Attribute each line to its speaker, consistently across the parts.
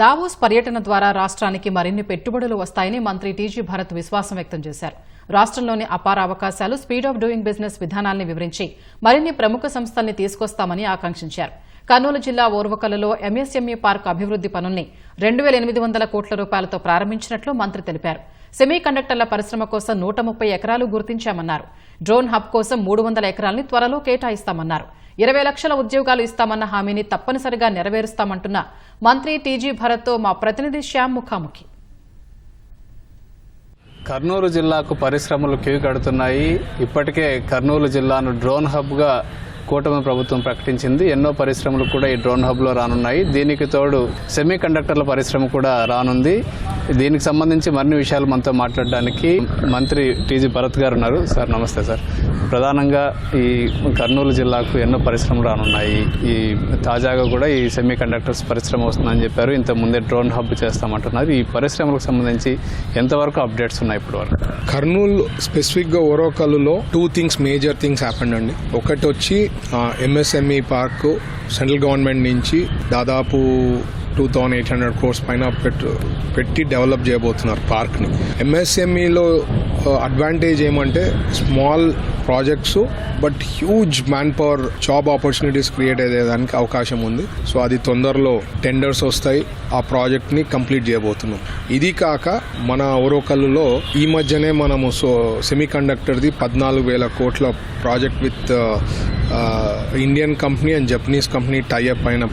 Speaker 1: Davos పర్యటన ద్వారా రాష్ట్రానికి మరిన్ని పెట్టుబడులు వస్తాయని మంత్రి టీజీ భరత్ విశ్వాసం వ్యక్తం చేశారు. రాష్ట్రంలోని అపార అవకాశాలు స్పీడ్ ఆఫ్ డూయింగ్ బిజినెస్ విధానాల్ని వివరించి మరిన్ని ప్రముఖ సంస్థల్ని తీసుకొస్తామని ఆకాంక్షించారు. కర్నూలు జిల్లా ఓర్వకలలో ఎంఎస్ఎంఈ పార్క్ అభివృద్ది పనుల్ని రెండు వేల ఎనిమిది వందల కోట్ల రూపాయలతో ప్రారంభించినట్లు మంత్రి తెలిపారు. సెమీ కండక్టర్ల పరిశ్రమ కోసం నూట ముప్పై ఎకరాలు గుర్తించామన్నారు. డ్రోన్ హబ్ కోసం మూడు వందల ఎకరాల్ని త్వరలో కేటాయిస్తామన్నారు. ఇరవై లక్షల ఉద్యోగాలు ఇస్తామన్న హామీని తప్పనిసరిగా నెరవేరుస్తామంటున్న మంత్రి టీజీ భరత్తో మా ప్రతినిధి శ్యామ్ ముఖాముఖి.
Speaker 2: కర్నూలు జిల్లాకు పరిశ్రమలు క్యూ కడుతున్నాయి ఇప్పటికే కర్నూలు జిల్లాను డ్రోన్ హబ్గా కూటమి ప్రభుత్వం ప్రకటించింది. ఎన్నో పరిశ్రమలు కూడా ఈ డ్రోన్ హబ్లో రానున్నాయి. దీనికి తోడు సెమీ కండక్టర్ల పరిశ్రమ కూడా రానుంది. దీనికి సంబంధించి మరిన్ని విషయాలు మనతో మాట్లాడడానికి మంత్రి టీజీ భరత్ గారు ఉన్నారు. సార్ నమస్తే సార్. ప్రధానంగా ఈ కర్నూలు జిల్లాకు ఎన్నో పరిశ్రమలు రానున్నాయి. ఈ తాజాగా కూడా ఈ సెమీ కండక్టర్స్ పరిశ్రమ వస్తుందని చెప్పారు. ఇంత ముందే డ్రోన్ హబ్ చేస్తామంటున్నారు. ఈ పరిశ్రమలకు సంబంధించి ఎంతవరకు అప్డేట్స్ ఉన్నాయి ఇప్పుడు వరకు?
Speaker 3: కర్నూలు స్పెసిఫిక్గా ఓరోకల్లో two things major things happened అండి. ఒకటి వచ్చి ఎంఎస్ఎంఈ పార్క్ సెంట్రల్ గవర్నమెంట్ నుంచి దాదాపు two thousand eight hundred crores పైన పెట్టు పెట్టి డెవలప్ చేయబోతున్నారు పార్క్ని ఎంఎస్ఎంఈలో అడ్వాంటేజ్ ఏమంటే small projects but huge manpower job opportunities create అయ్యేదానికి అవకాశం ఉంది. సో అది తొందరలో టెండర్స్ వస్తాయి ఆ ప్రాజెక్ట్ని కంప్లీట్ చేయబోతున్నాం. ఇది కాక మన ఓరోకల్లులో ఈ మధ్యనే మనము సో సెమీ కండక్టర్ది పద్నాలుగు వేల కోట్ల project with Indian company and Japanese company tie up అయిన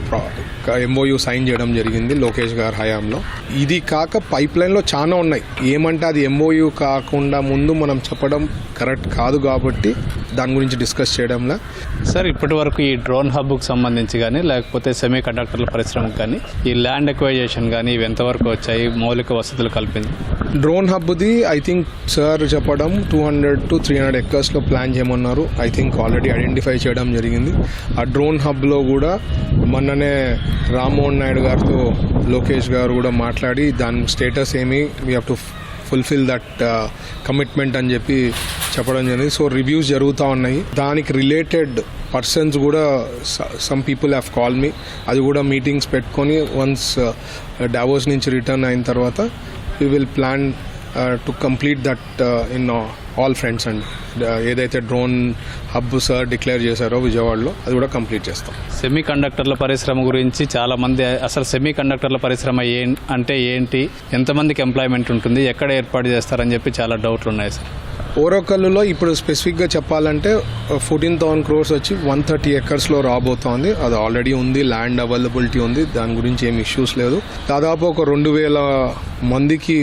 Speaker 3: ఎంఓయూ సైన్ చేయడం జరిగింది లోకేష్ గారి హయాంలో. ఇది కాక పైప్ లైన్లో చాలా ఉన్నాయి. ఏమంటే అది ఎంఓయూ కాకుండా ముందు మనం చెప్పడం కరెక్ట్ కాదు కాబట్టి దాని గురించి డిస్కస్ చేయడంలో.
Speaker 2: సార్ ఇప్పటి వరకు ఈ డ్రోన్ హబ్కు సంబంధించి కానీ లేకపోతే సెమీ కండక్టర్ల పరిశ్రమకు కానీ ఈ ల్యాండ్ ఎక్వైజేషన్ కానీ ఇవి ఎంతవరకు వచ్చాయి? మౌలిక వసతులు కల్పింది
Speaker 3: డ్రోన్ హబ్ది ఐ థింక్ సార్ చెప్పడం two hundred to three hundred ఎక్కర్స్లో plan చేయమన్నారు. ఐ థింక్ ఆల్రెడీ ఐడెంటిఫై చేయడం జరిగింది. ఆ డ్రోన్ హబ్లో కూడా మొన్ననే రామ్మోహన్ నాయుడు గారితో లోకేష్ గారు కూడా మాట్లాడి దాని స్టేటస్ ఏమి we have to fulfil that commitment అని చెప్పి చెప్పడం జరిగింది. సో రివ్యూస్ జరుగుతూ ఉన్నాయి. దానికి రిలేటెడ్ పర్సన్స్ కూడా some people have call me అది కూడా మీటింగ్స్ పెట్టుకొని వన్స్ డావోస్ uh, నుంచి రిటర్న్ అయిన తర్వాత we will plan to complete that in all friends అండి ఏదైతే డ్రోన్ హబ్ సార్ డిక్లేర్ చేశారో విజయవాడలో అది కూడా కంప్లీట్ చేస్తాం.
Speaker 2: సెమీ కండక్టర్ల పరిశ్రమ గురించి చాలా మంది అసలు సెమీ కండక్టర్ల పరిశ్రమ ఏ అంటే ఏంటి ఎంతమందికి ఎంప్లాయ్మెంట్ ఉంటుంది ఎక్కడ ఏర్పాటు చేస్తారని చెప్పి చాలా డౌట్లు ఉన్నాయి సార్.
Speaker 3: ఓరోకల్లులో ఇప్పుడు స్పెసిఫిక్గా చెప్పాలంటే ఫోర్టీన్ థౌసండ్ క్రోర్స్ వచ్చి వన్ థర్టీ ఎకర్స్లో రాబోతోంది. అది ఆల్రెడీ ఉంది ల్యాండ్ అవైలబిలిటీ ఉంది దాని గురించి ఏం ఇష్యూస్ లేదు. దాదాపు ఒక రెండు వేల మందికి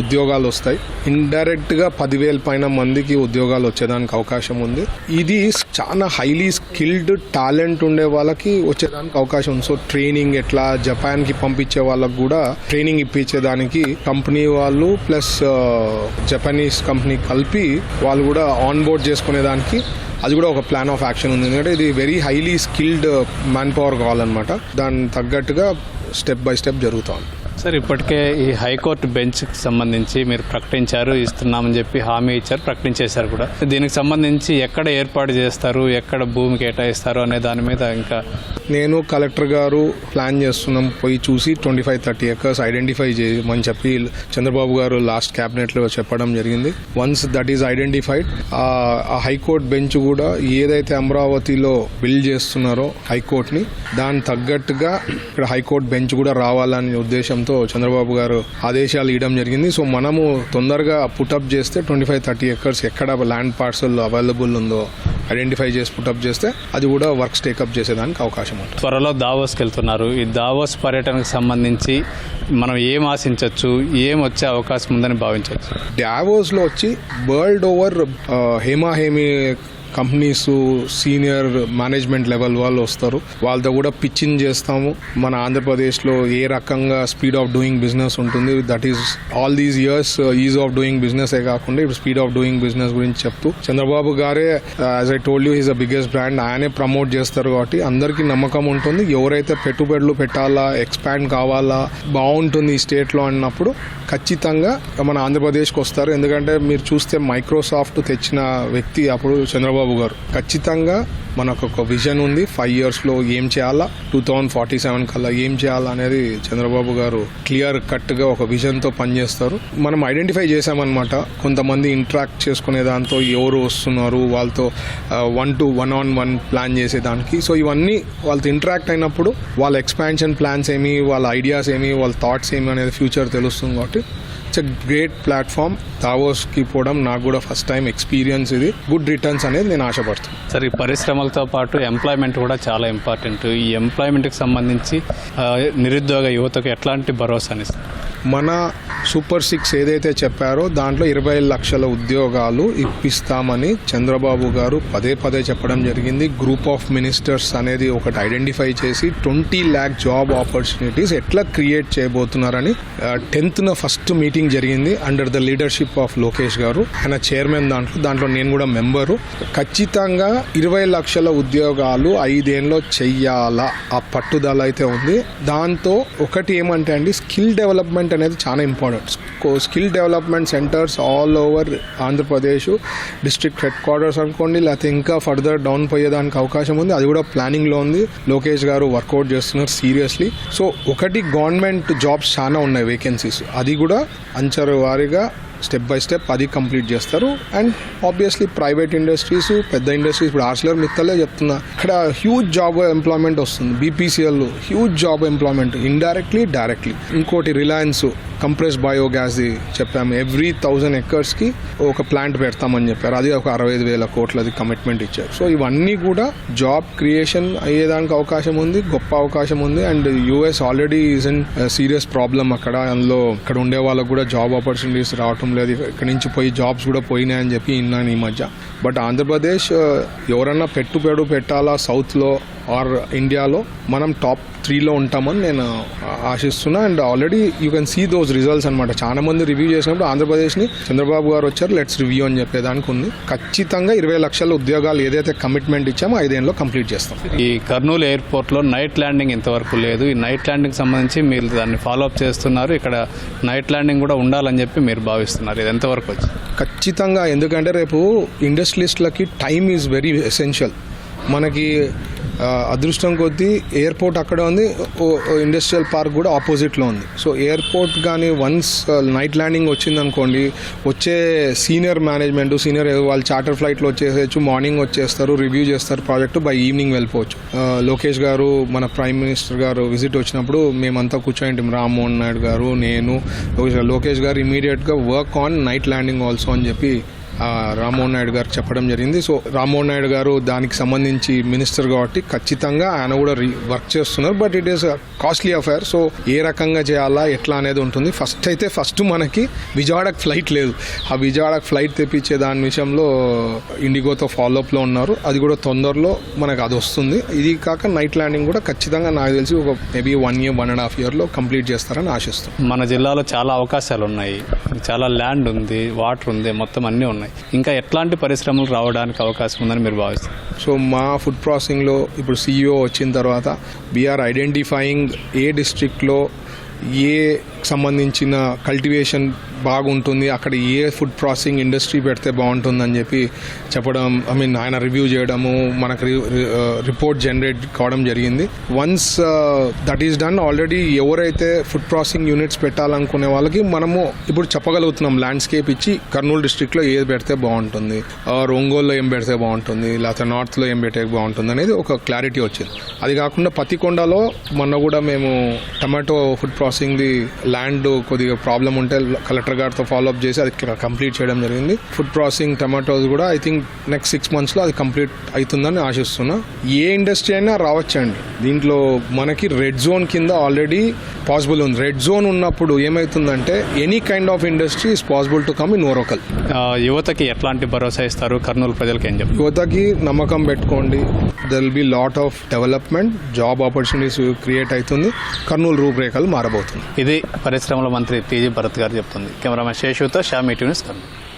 Speaker 3: ఉద్యోగాలు వస్తాయి. ఇండైరెక్ట్గా పదివేల పైన మందికి ఉద్యోగాలు వచ్చేదానికి అవకాశం ఉంది. ఇది చాలా హైలీ స్కిల్డ్ టాలెంట్ ఉండే వాళ్ళకి వచ్చేదానికి అవకాశం ఉంది. సో ట్రైనింగ్ ఎట్లా జపాన్కి పంపించే వాళ్ళకి కూడా ట్రైనింగ్ ఇప్పించేదానికి కంపెనీ వాళ్ళు ప్లస్ జపనీస్ కంపెనీ కలిపి వాళ్ళు కూడా ఆన్ బోర్డ్ చేసుకునేదానికి అది కూడా ఒక ప్లాన్ ఆఫ్ యాక్షన్ ఉంది. ఎందుకంటే ఇది very highly skilled manpower కావాలన్నమాట. దాని తగ్గట్టుగా స్టెప్ బై స్టెప్ జరుగుతూ ఉంది.
Speaker 2: సార్ ఇప్పటికే ఈ హైకోర్టు బెంచ్కి సంబంధించి మీరు ప్రకటించారు ఇస్తున్నామని చెప్పి హామీ ఇచ్చారు ప్రకటించేశారు కూడా. దీనికి సంబంధించి ఎక్కడ ఏర్పాటు చేస్తారు ఎక్కడ భూమి కేటాయిస్తారు అనే దాని మీద ఇంకా
Speaker 3: నేను కలెక్టర్ గారు ప్లాన్ చేస్తున్నాం పోయి చూసి twenty five thirty acres identify చేయమని చెప్పి చంద్రబాబు గారు లాస్ట్ క్యాబినెట్లో చెప్పడం జరిగింది. వన్స్ దట్ ఈస్ ఐడెంటిఫైడ్ ఆ హైకోర్టు బెంచ్ కూడా ఏదైతే అమరావతిలో బిల్డ్ చేస్తున్నారో హైకోర్టుని దాని తగ్గట్టుగా ఇక్కడ హైకోర్టు బెంచ్ కూడా రావాలనే ఉద్దేశంతో చంద్రబాబు గారు ఆదేశాలు ఇవ్వడం జరిగింది. సో మనము తొందరగా పుటప్ చేస్తే ట్వంటీ ఫైవ్ థర్టీ ఎకర్స్ ఎక్కడ ల్యాండ్ పార్సల్ అవైలబుల్ ఉందో ఐడెంటిఫై చేసి పుటప్ చేస్తే అది కూడా వర్క్స్ టేకప్ చేసేదానికి అవకాశం ఉంటుంది.
Speaker 2: త్వరలో దావోస్కి వెళ్తున్నారు ఈ దావోస్ పర్యటనకు సంబంధించి మనం ఏం ఆశించవచ్చు ఏం వచ్చే అవకాశం ఉందని భావించవచ్చు
Speaker 3: డావోస్లో వచ్చి వరల్డ్ ఓవర్ హేమా హేమి కంపెనీస్ సీనియర్ మేనేజ్మెంట్ లెవెల్ వాళ్ళు వస్తారు. వాళ్ళతో కూడా పిచ్చింగ్ చేస్తాము. మన ఆంధ్రప్రదేశ్లో ఏ రకంగా స్పీడ్ ఆఫ్ డూయింగ్ బిజినెస్ ఉంటుంది that is all these years ease of doing business ఏ కాకుండా ఇప్పుడు స్పీడ్ ఆఫ్ డూయింగ్ బిజినెస్ గురించి చెప్తూ చంద్రబాబు గారే as I told you is a biggest brand ఆయనే ప్రమోట్ చేస్తారు కాబట్టి అందరికీ నమ్మకం ఉంటుంది. ఎవరైతే పెట్టుబడులు పెట్టాలా ఎక్స్పాండ్ కావాలా బాగుంటుంది ఈ స్టేట్లో అన్నప్పుడు ఖచ్చితంగా మన ఆంధ్రప్రదేశ్కి వస్తారు. ఎందుకంటే మీరు చూస్తే మైక్రోసాఫ్ట్ తెచ్చిన వ్యక్తి అప్పుడు చంద్రబాబు చంద్రబాబు గారు. ఖచ్చితంగా మనకు ఒక విజన్ ఉంది. ఫైవ్ ఇయర్స్లో ఏం చేయాలా? టూ థౌజండ్ ఫార్టీ సెవెన్ కల్లా ఏం చేయాలా అనేది చంద్రబాబు గారు క్లియర్ కట్గా ఒక విజన్తో పనిచేస్తారు. మనం ఐడెంటిఫై చేసామన్నమాట కొంతమంది ఇంటరాక్ట్ చేసుకునే దాంతో ఎవరు వస్తున్నారు? వాళ్ళతో one to one on one plan చేసేదానికి సో ఇవన్నీ వాళ్ళతో ఇంటరాక్ట్ అయినప్పుడు వాళ్ళ ఎక్స్పాన్షన్ ప్లాన్స్ ఏమి వాళ్ళ ఐడియాస్ ఏమి వాళ్ళ థాట్స్ ఏమి అనేది ఫ్యూచర్ తెలుస్తుంది కాబట్టి ఇట్స్ గ్రేట్ ప్లాట్ఫామ్ దావోస్కి పోవడం నాకు కూడా ఫస్ట్ టైం ఎక్స్పీరియన్స్ ఇది. గుడ్ రిటర్న్స్ అనేది నేను ఆశపడుతున్నాను
Speaker 2: సార్ ఈ పరిశ్రమలతో పాటు ఎంప్లాయ్మెంట్ కూడా చాలా ఇంపార్టెంట్ ఈ ఎంప్లాయ్మెంట్కి సంబంధించి నిరుద్యోగ యువతకు ఎట్లాంటి భరోసాని ఇస్తారు
Speaker 3: మన సూపర్ సిక్స్ ఏదైతే చెప్పారో దాంట్లో ఇరవై లక్షల ఉద్యోగాలు ఇప్పిస్తామని చంద్రబాబు గారు పదే పదే చెప్పడం జరిగింది. గ్రూప్ ఆఫ్ మినిస్టర్స్ అనేది ఒకటి ఐడెంటిఫై చేసి ట్వంటీ ల్యాక్ జాబ్ ఆపర్చునిటీస్ ఎట్లా క్రియేట్ చేయబోతున్నారని టెన్త్న ఫస్ట్ మీటింగ్ జరిగింది under the leadership of Lokesh garu. ఆయన చైర్మన్ దాంట్లో దాంట్లో నేను కూడా మెంబరు ఖచ్చితంగా ఇరవై లక్షల ఉద్యోగాలు ఐదేళ్ళలో చెయ్యాలా? ఆ పట్టుదల అయితే ఉంది. దాంతో ఒకటి ఏమంటే అండి స్కిల్ డెవలప్మెంట్ అనేది చాలా important skill development centres all over Andhra Pradesh district headquarters అనుకోండి లేకపోతే ఇంకా ఫర్దర్ డౌన్ పోయేదానికి అవకాశం ఉంది. అది కూడా ప్లానింగ్లో ఉంది. లోకేష్ గారు వర్కౌట్ చేస్తున్నారు సీరియస్లీ సో ఒకటి గవర్నమెంట్ జాబ్స్ చాలా ఉన్నాయి వేకెన్సీస్ అది కూడా అంచరు వారీగా స్టెప్ బై స్టెప్ అది కంప్లీట్ చేస్తారు. అండ్ ఆబ్వియస్లీ ప్రైవేట్ ఇండస్ట్రీస్ పెద్ద ఇండస్ట్రీస్ ఇప్పుడు ఆర్సిలర్ మిత్తలే చెప్తున్నా. ఇక్కడ హ్యూజ్ జాబ్ ఎంప్లాయ్మెంట్ వస్తుంది. BPCL huge job employment indirectly directly ఇంకోటి రిలయన్స్ కంప్రెస్ బయోగ్యాస్ది చెప్పాము. ఎవ్రీ థౌజండ్ ఎకర్స్కి ఒక ప్లాంట్ పెడతామని చెప్పారు. అది ఒక అరవై ఐదు వేల కోట్లది కమిట్మెంట్ ఇచ్చారు. సో ఇవన్నీ కూడా జాబ్ క్రియేషన్ అయ్యేదానికి అవకాశం ఉంది గొప్ప అవకాశం ఉంది. And US already is in serious problem అక్కడ. అందులో ఇక్కడ ఉండే వాళ్ళకు కూడా జాబ్ ఆపర్చునిటీస్ రావటం లేదు. ఇక్కడ నుంచి పోయి జాబ్స్ కూడా పోయినాయని చెప్పి విన్నాను ఈ మధ్య. బట్ ఆంధ్రప్రదేశ్ ఎవరన్నా పెట్టుబడి పెట్టాలా సౌత్లో ఆర్ ఇండియాలో మనం టాప్ త్రీలో ఉంటామని నేను ఆశిస్తున్నా. And already you can see those results అనమాట చాలా మంది రివ్యూ చేసినప్పుడు ఆంధ్రప్రదేశ్ని చంద్రబాబు గారు వచ్చారు లెట్స్ రివ్యూ అని చెప్పేదానికి ఉంది. ఖచ్చితంగా ఇరవై లక్షల ఉద్యోగాలు ఏదైతే కమిట్మెంట్ ఇచ్చామో ఐదేళ్ళలో కంప్లీట్ చేస్తాం.
Speaker 2: ఈ కర్నూలు ఎయిర్పోర్ట్లో నైట్ ల్యాండింగ్ ఇంతవరకు లేదు. ఈ నైట్ ల్యాండింగ్ సంబంధించి మీరు దాన్ని ఫాలో అప్ చేస్తున్నారు. ఇక్కడ నైట్ ల్యాండింగ్ కూడా ఉండాలని చెప్పి మీరు భావిస్తున్నారు. ఇది ఎంతవరకు వచ్చి?
Speaker 3: ఖచ్చితంగా. ఎందుకంటే రేపు ఇండస్ట్రియలిస్ట్లకి టైం ఈజ్ వెరీ ఎసెన్షియల్. మనకి అదృష్టం కొద్దీ ఎయిర్పోర్ట్ అక్కడ ఉంది ఓ- ఇండస్ట్రియల్ పార్క్ కూడా ఆపోజిట్లో ఉంది. సో ఎయిర్పోర్ట్ కానీ వన్స్ నైట్ ల్యాండింగ్ వచ్చిందనుకోండి వచ్చే సీనియర్ మేనేజ్మెంట్ సీనియర్ వాళ్ళు చార్టర్ ఫ్లైట్లో వచ్చేసేయచ్చు మార్నింగ్ వచ్చేస్తారు రివ్యూ చేస్తారు ప్రాజెక్ట్ బై ఈవినింగ్ వెళ్ళిపోవచ్చు. లోకేష్ గారు మన ప్రైమ్ మినిస్టర్ గారు విజిట్ వచ్చినప్పుడు మేమంతా కూర్చోండి రామ్మోహన్ నాయుడు గారు నేను లోకేష్ గారు ఇమీడియట్గా work on night landing also అని చెప్పి రామ్మోహన్ నాయుడు గారు చెప్పడం జరిగింది. సో రామ్మోహన్ నాయుడు గారు దానికి సంబంధించి మినిస్టర్ కాబట్టి ఖచ్చితంగా ఆయన కూడా రీ వర్క్ చేస్తున్నారు. But it is costly affair. So ఏ రకంగా చేయాలా ఎట్లా అనేది ఉంటుంది. ఫస్ట్ అయితే ఫస్ట్ మనకి విజయవాడకు ఫ్లైట్ లేదు. ఆ విజయవాడకు ఫ్లైట్ తెప్పించే దాని విషయంలో ఇండిగోతో ఫాలోఅప్లో ఉన్నారు. అది కూడా తొందరలో మనకు అది వస్తుంది. ఇది కాక నైట్ ల్యాండింగ్ కూడా ఖచ్చితంగా నాకు తెలిసి ఒక maybe one year one and half ఇయర్లో కంప్లీట్ చేస్తారని ఆశిస్తాం
Speaker 2: మన జిల్లాలో చాలా అవకాశాలు ఉన్నాయి. చాలా ల్యాండ్ ఉంది వాటర్ ఉంది మొత్తం అన్నీ ఉన్నాయి. ఇంకా ఎట్లాంటి పరిశ్రమలు రావడానికి అవకాశం ఉందని మీరు భావిస్తారు?
Speaker 3: సో మా ఫుడ్ ప్రాసెసింగ్లో ఇప్పుడు సీఈఓ వచ్చిన తర్వాత వీఆర్ ఐడెంటిఫైయింగ్ ఏ డిస్ట్రిక్ట్లో ఏ సంబంధించిన కల్టివేషన్ బాగుంటుంది. అక్కడ ఏ ఫుడ్ ప్రాసెసింగ్ ఇండస్ట్రీ పెడితే బాగుంటుందని చెప్పి చెప్పడం ఐ మీన్ ఆయన రివ్యూ చేయడము మనకు రిపోర్ట్ జనరేట్ కావడం జరిగింది. Once that is done already ఎవరైతే ఫుడ్ ప్రాసెసింగ్ యూనిట్స్ పెట్టాలనుకునే వాళ్ళకి మనము ఇప్పుడు చెప్పగలుగుతున్నాం ల్యాండ్స్కేప్ ఇచ్చి కర్నూలు డిస్ట్రిక్ట్లో ఏది పెడితే బాగుంటుంది. ఆర్ ఒంగోలులో ఏం పెడితే బాగుంటుంది లేకపోతే నార్త్లో ఏం పెడితే బాగుంటుంది అనేది ఒక క్లారిటీ వచ్చింది. అది కాకుండా పతికొండలో మొన్న కూడా మేము టమాటో ఫుడ్ ప్రాసెసింగ్ది ల్యాండ్ కొద్దిగా ప్రాబ్లం ఉంటే కలెక్టర్ గారితో ఫాలో అప్ చేసి అది కంప్లీట్ చేయడం జరిగింది. ఫుడ్ ప్రాసెసింగ్ టమాటోస్ కూడా ఐ థింక్ నెక్స్ట్ సిక్స్ మంత్స్లో అది కంప్లీట్ అవుతుందని ఆశిస్తున్నా. ఏ ఇండస్ట్రీ అయినా రావచ్చండి. దీంట్లో మనకి రెడ్ జోన్ కింద ఆల్రెడీ పాసిబుల్ ఉంది. రెడ్ జోన్ ఉన్నప్పుడు ఏమవుతుందంటే any kind of industry is possible to come in Orvakal
Speaker 2: యువతకి ఎట్లాంటి భరోసా ఇస్తారు? కర్నూలు ప్రజలకు ఏం చెప్తారు
Speaker 3: యువతకి నమ్మకం పెట్టుకోండి. There will be lot of development job opportunities create అవుతుంది. కర్నూలు రూపురేఖలు మారబోతుంది
Speaker 2: ఇది పరిశ్రమల మంత్రి టీజీ భరత్ గారు చెప్తుంది. కెమెరామెన్ శేషుతో షామీ న్యూస్ కర్నూలు